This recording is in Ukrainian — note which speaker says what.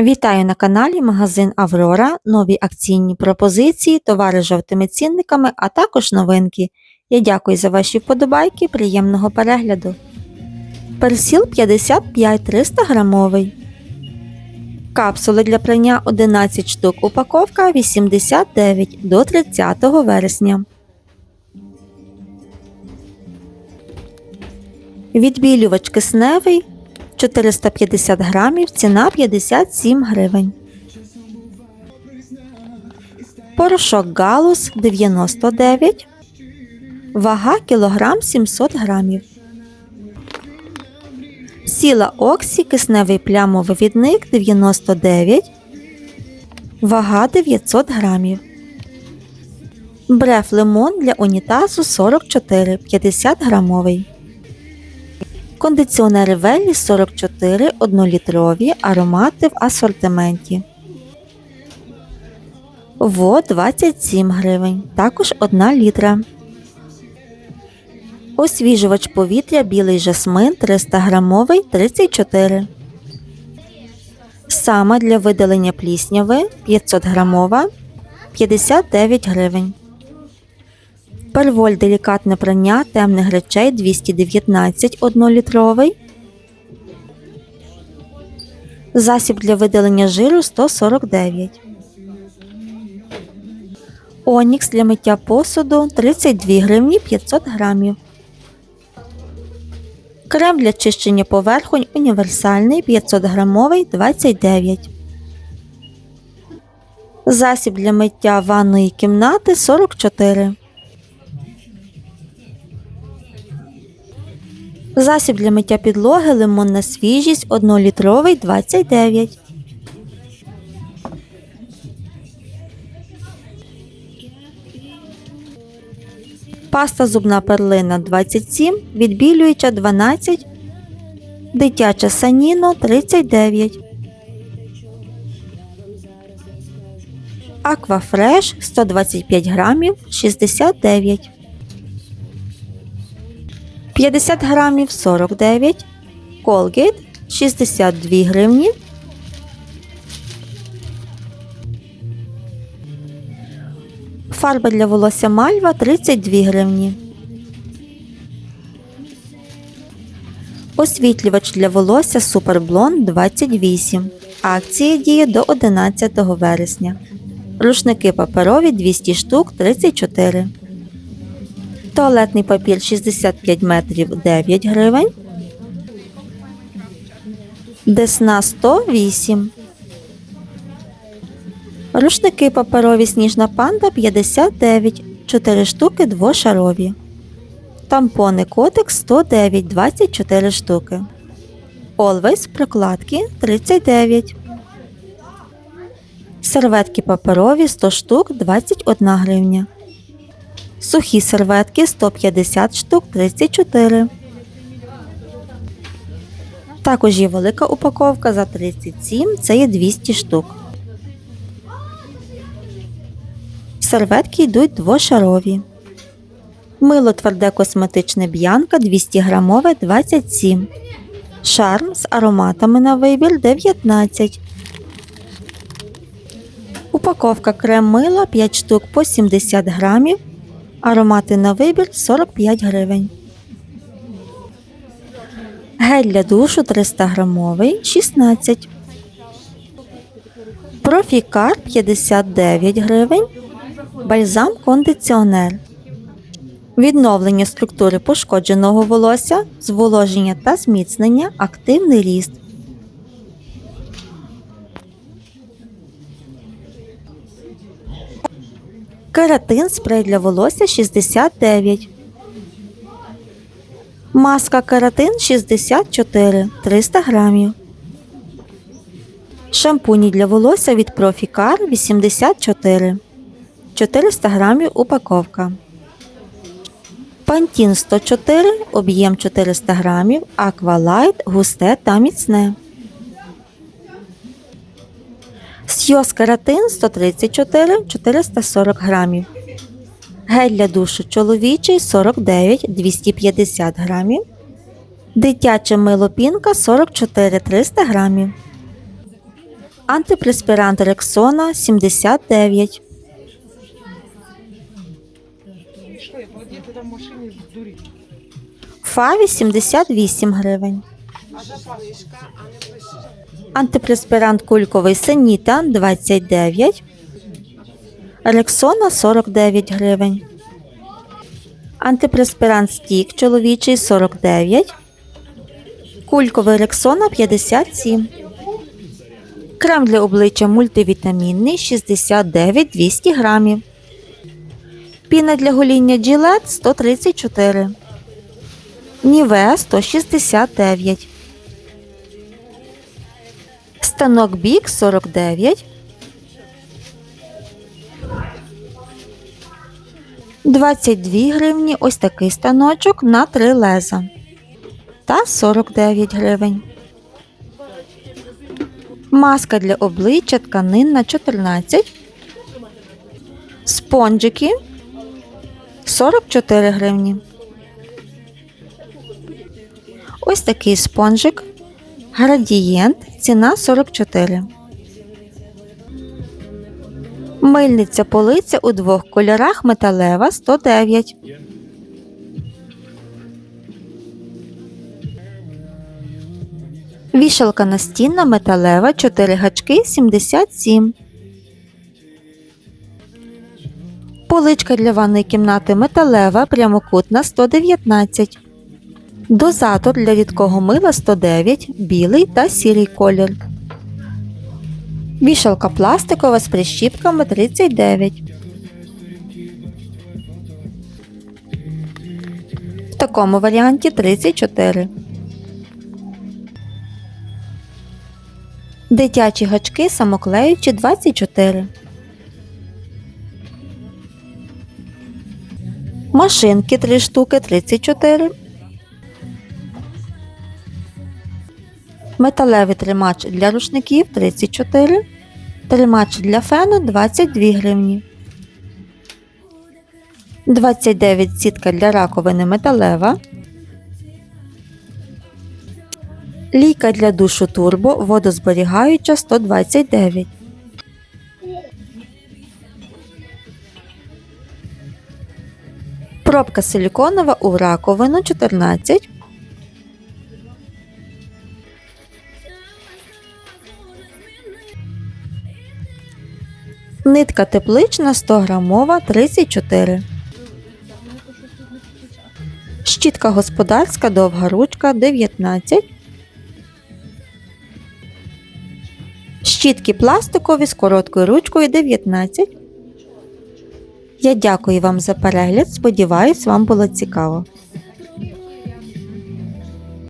Speaker 1: Вітаю на каналі Магазин Аврора. Нові акційні пропозиції, товари з жовтими цінниками, а також новинки. Я дякую за ваші вподобайки, приємного перегляду. Персіл 55 300 грамовий. Капсули для прання 11 штук. Упаковка 89 до 30 вересня. Відбілювач кисневий 450 грамів, ціна 57 гривень. Порошок галус 99, вага кілограм 700 грамів. Сіла Оксі кисневий плямовивідник 99, вага 900 грамів. Бреф лимон для унітазу 44 50 грамовий. Кондиціонери Веллі 44 1-літрові аромати в асортименті. Во 27 гривень, також 1 літра. Освіжувач повітря білий жасмин 300 грамовий 34. Сама для видалення плісняви 500 грамова 59 гривень. Перволь делікатне прання темних речей 219 1-літровий. Засіб для видалення жиру 149. Онікс для миття посуду 32 гривні 500 грамів. Крем для чищення поверхонь універсальний 500 грамовий 29. Засіб для миття ванної кімнати 44. Засіб для миття підлоги лимонна свіжість 1-літровий 29. Паста зубна перлина 27, відбілююча 12, дитяча саніно 39. Аквафреш 125 грамів 69. 50 грамів 49, Colgate 62 гривні. Фарба для волосся Мальва 32 гривні. Освітлювач для волосся Суперблонд 28. Акція діє до 11 вересня. Рушники паперові 200 штук 34. Туалетний папір 65 метрів 9 гривень. Десна 108. Рушники паперові сніжна панда 59. 4 штуки двошарові. Тампони котик 109 24 штуки. Always прокладки 39. Серветки паперові 100 штук 21 гривня. Сухі серветки 150 штук 34. Також є велика упаковка за 37, це є 200 штук. Серветки йдуть двошарові. Мило тверде косметичне б'янка 200 грамове 27. Шарм з ароматами на вибір 19. Упаковка крем мила 5 штук по 70 грамів. Аромати на вибір 45 гривень. Гель для душу 300 грамовий 16. Профікар 59 гривень. Бальзам кондиціонер. Відновлення структури пошкодженого волосся, зволоження та зміцнення, активний ріст. Кератин спрей для волосся 69. Маска кератин 64 300 грамів. Шампуні для волосся від Профікар 84 400 грамів упаковка. Пантін 104, об'єм 400 грамів, Аквалайт густе та міцне. Сйоз кератин 134 440 грамів. Гель для душу чоловічий 49 250 грамів. Дитяче мило пінка 44 300 грамів. Антипреспірант Рексона 79.
Speaker 2: Що я подіти там в машині здурі.
Speaker 1: Фаві 78 гривень.
Speaker 2: А запасочка, а не пише.
Speaker 1: Антипреспірант кульковий Сеніта 29. Рексона 49 гривень. Антипреспірант стік чоловічий 49. Кульковий Рексона 57. Крем для обличчя мультивітамінний 69 200 грамів. Піна для гоління Gillette 134. Ніве 169. Станок бік 49. 22 гривні ось такий станочок на 3 леза. Та 49 гривень. Маска для обличчя тканинна 14. Спонжики 44 гривні. Ось такий спонжик. Градієнт. Ціна 44. Мильниця полиця у двох кольорах металева 109. Вішалка настінна металева 4 гачки 77. Поличка для ванної кімнати металева прямокутна 119. Дозатор для рідкого мила 109, білий та сірий колір. Вішалка пластикова з прищіпками 39. В такому варіанті 34. Дитячі гачки самоклеючі 24. Машинки 3 штуки 34. Металевий тримач для рушників 34. Тримач для фену 22 гривні. 29 сітка для раковини металева. Лійка для душу турбо водозберігаюча 129. Пробка силіконова у раковину 14. Нитка теплична 100 грамова 34. Щітка господарська довга ручка 19. Щітки пластикові з короткою ручкою 19. Я дякую вам за перегляд. Сподіваюсь, вам було цікаво.